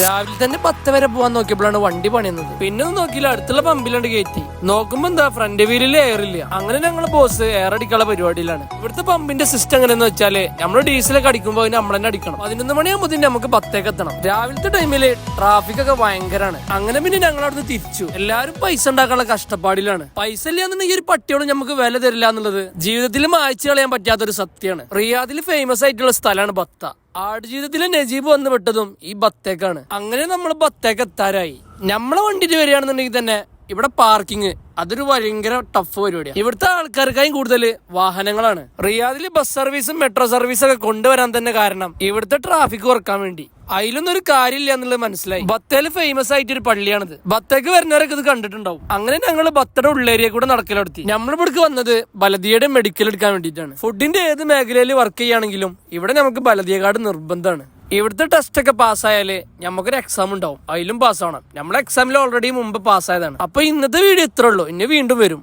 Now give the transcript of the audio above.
രാവിലെ തന്നെ പത്ത് വരെ പോവാൻ നോക്കിയപ്പോഴാണ് വണ്ടി പണിയുന്നത്. പിന്നെ നോക്കിയില്ല അടുത്തുള്ള പമ്പിലുണ്ട് കയറ്റി നോക്കുമ്പോ എന്താ ഫ്രണ്ട് വീലിൽ എയർ ഇല്ല. അങ്ങനെ ഞങ്ങൾ ബോസ് എയർ അടിക്കാനുള്ള പരിപാടിയിലാണ്. ഇവിടുത്തെ പമ്പിന്റെ സിസ്റ്റം എങ്ങനെയെന്ന് വെച്ചാൽ നമ്മൾ ഡീസലൊക്കെ അടിക്കുമ്പോൾ അതിന് നമ്മൾ തന്നെ അടിക്കണം. പതിനൊന്ന് മണിയാകുമ്പോൾ നമുക്ക് പത്തേക്ക് എത്തണം. രാവിലത്തെ ടൈമിൽ ട്രാഫിക് ഒക്കെ ഭയങ്കരമാണ് അങ്ങനെ പിന്നെ ഞങ്ങൾ അവിടുന്ന് തിരിച്ചു. എല്ലാവരും പൈസ ഉണ്ടാക്കാനുള്ള കഷ്ടപ്പാടിലാണ്. പൈസ ഇല്ലാന്നുണ്ടെങ്കിൽ ഒരു പട്ടിയോട് നമുക്ക് വില തരില്ല എന്നുള്ളത് ജീവിതത്തിൽ മായ്ച്ചു കളയാൻ പറ്റാത്തൊരു സത്യമാണ് റിയാദിൽ ഫേമസ് ആയിട്ടുള്ള സ്ഥലമാണ് ബത്ത. ആടുജീവിതത്തിലെ നജീബ് വന്ന് പെട്ടതും ഈ ബത്തേക്കാണ്. അങ്ങനെ നമ്മൾ ബത്തേക്ക് എത്താറായി. നമ്മളെ വണ്ടിയിൽ വരികയാണെന്നുണ്ടെങ്കിൽ തന്നെ ഇവിടെ പാർക്കിംഗ് അതൊരു ഭയങ്കര ടഫ് പരിപാടിയാണ് ഇവിടുത്തെ ആൾക്കാർക്കായും കൂടുതൽ വാഹനങ്ങളാണ്. റിയാദിൽ ബസ് സർവീസും മെട്രോ സർവീസും ഒക്കെ കൊണ്ടുവരാൻ തന്നെ കാരണം ഇവിടുത്തെ ട്രാഫിക് കുറയ്ക്കാൻ വേണ്ടി. അതിലൊന്നും ഒരു കാര്യമില്ല എന്നുള്ളത് മനസ്സിലായി. ബത്തേൽ ഫേമസ് ആയിട്ട് ഒരു പള്ളിയാണിത്. ബത്തേക്ക് വരുന്നവരൊക്കെ ഇത് കണ്ടിട്ടുണ്ടാവും. അങ്ങനെ ഞങ്ങൾ ബത്തയുടെ ഉള്ളേരിയ കൂടെ നടക്കലെടുത്തി. നമ്മളിവിടേക്ക് വന്നത് ബലദിയുടെ മെഡിക്കൽ എടുക്കാൻ വേണ്ടിയിട്ടാണ്. ഫുഡിന്റെ ഏത് മേഖലയിൽ വർക്ക് ചെയ്യുകയാണെങ്കിലും ഇവിടെ നമുക്ക് ബലദിയ കാർഡ് നിർബന്ധമാണ്. ഇവിടുത്തെ ടെസ്റ്റ് ഒക്കെ പാസ്സായാൽ നമുക്കൊരു എക്സാം ഉണ്ടാവും. അതിലും പാസ്സാവണം നമ്മളെ എക്സാമിൽ ഓൾറെഡി മുമ്പ് പാസ്സായതാണ് അപ്പൊ ഇന്നത്തെ വീഡിയോ ഇത്രേ ഉള്ളൂ. ഇനി വീണ്ടും വരും.